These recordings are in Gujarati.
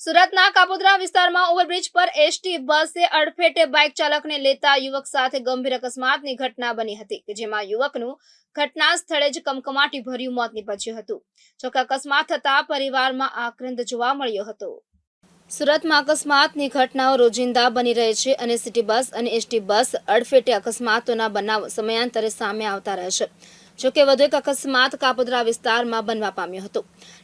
સુરતના કાપોદ્રા વિસ્તારમાં ઓવરબ્રિજ પર એસટી બસે અડફેટે બાઇક ચાલકને લેતા યુવક સાથે ગંભીર અકસ્માતની ઘટના બની હતી કે જેમાં યુવકનું ઘટના સ્થળે જ કમકમાટી ભર્યું મોત નીપજ્યું હતું. જોકે અકસ્માત થતા પરિવારમાં આક્રંદ જોવા મળ્યો હતો. સુરતમાં અકસ્માતની ઘટનાઓ રોજિંદા બની રહે છે અને સિટી બસ અને એસટી બસ અડફેટે અકસ્માતોના બનાવ સમયાંતરે સામે આવતા રહે છે. જોકે વધુ એક અકસ્માત કાપોદ્રા વિસ્તારમાં બનવા પામ્યો હતો.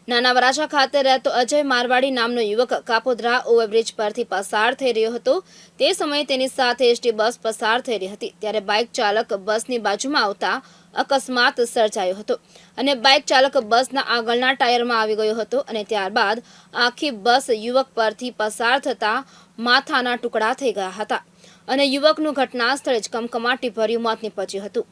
નાના વરાછા ખાતે રહેતો અજય મારવાડી નામનો યુવક કાપોદ્રા ઓવરબ્રિજ પરથી પસાર થઈ રહ્યો હતો. તે સમયે તેની સાથે એસટી બસ પસાર થઈ રહી હતી. ત્યારે બાઇક ચાલક બસની બાજુમાં આવતા અકસ્માત સર્જાયો હતો અને બાઇક ચાલક બસના આગળના ટાયરમાં આવી ગયો હતો અને ત્યારબાદ આખી બસ યુવક પરથી પસાર થતા માથાના ટુકડા થઈ ગયા હતા. અને યુવકનું ઘટના સ્થળે જ કમકમાટી ભર્યું મોત નીપજ્યું હતું.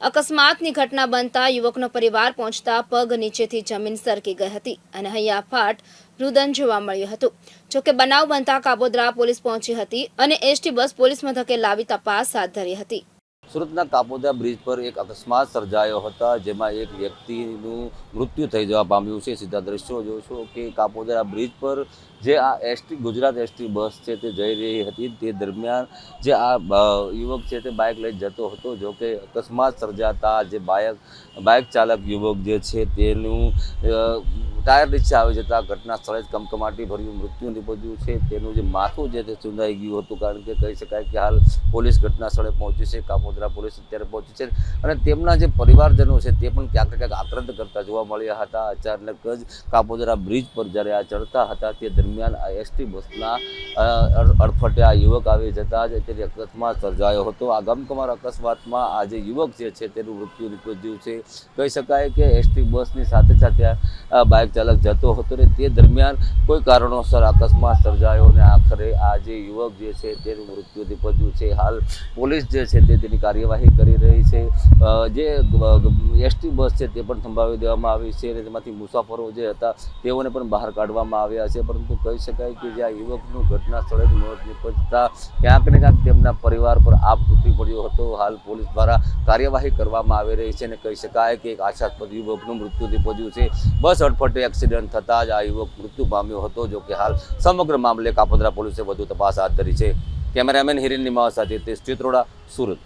અકસ્માતની ઘટના બનતા યુવકનો પરિવાર પહોંચતા પગ નીચેથી જમીન સરકી ગઈ હતી અને હૈયાફાટ રુદન જોવા મળ્યું હતું. જોકે બનાવ બનતા કાબોદ્રા પોલીસ પહોંચી હતી અને એસટી બસ પોલીસ મથકે લાવી તપાસ હાથ ધરી હતી. સુરતના કાપોદા બ્રિજ પર એક અકસ્માત સર્જાયો હતા, જેમાં એક વ્યક્તિનું મૃત્યુ થઈ જવા પામ્યું છે. સીધા દ્રશ્યો જોશો કે કાપોદરા બ્રિજ પર જે આ એસટી ગુજરાત એસટી બસ છે તે જઈ રહી હતી. તે દરમિયાન જે આ યુવક છે તે બાઇક લઈ જતો હતો, જો કે અકસ્માત સર્જાતા જે બાઇક બાઇક ચાલક યુવક જે છે તેનું ટાયર નીચે આવી જતા ઘટના સ્થળે જ કમકમાટી ભર્યું, મૃત્યુ નિપજ્યું છે. તેનું જે માથું જે તે ચૂંદાઈ ગયું હતું, કારણ કે કહી શકાય કે હાલ પોલીસ ઘટના સ્થળે પહોંચી છે. કાપોદરા પોલીસ અત્યારે પહોંચી છે અને તેમના જે પરિવારજનો છે તે પણ ક્યાંક ક્યાંક આક્રંદ કરતા જોવા મળ્યા હતા. અચાનક જ કાપોદરા બ્રિજ પર જ્યારે આ ચડતા હતા, તે દરમિયાન આ એસટી બસના અડફટે આ યુવક આવી જતા જ તેની અકસ્માત સર્જાયો હતો. આ ગમકમાર અકસ્માતમાં આ જે યુવક જે છે તેનું મૃત્યુ નિપજ્યું છે. કહી શકાય કે એસટી બસની સાથે સાથે આ બાઇક ચાલક જતો હતો ને તે દરમિયાન કોઈ કારણોસર અકસ્માત સર્જાયો અને આખરે આ જે યુવક જે છે તેનું મૃત્યુ નિપજ્યું છે. હાલ પોલીસ જે છે તે તેની કાર્યવાહી કરી રહી છે. જે એસટી બસ છે તે પણ થંભાવી દેવામાં આવી છે અને તેમાંથી મુસાફરો જે હતા તેઓને પણ બહાર કાઢવામાં આવ્યા છે. પરંતુ કહી શકાય કે જે આ યુવકનું ઘટના સ્થળે મોત નિપજતા ક્યાંક ને ક્યાંક તેમના પરિવાર પર આપ તૂટી પડ્યો હતો. હાલ પોલીસ દ્વારા કાર્યવાહી કરવામાં આવી રહી છે અને કહી શકાય કે એક આશાસ્પદ યુવકનું મૃત્યુ નિપજ્યું છે. બસ અડફટે એક્સિડન્ટ થતાં જ આ યુવક મૃત્યુ પામ્યો હતો, જો કે હાલ સમગ્ર મામલે કાપોદ્રા પોલીસે વધુ તપાસ હાથ ધરી છે. કેમેરામેન હિરેન નિમાવા સાથે તે ચિત્રોડા, સુરત.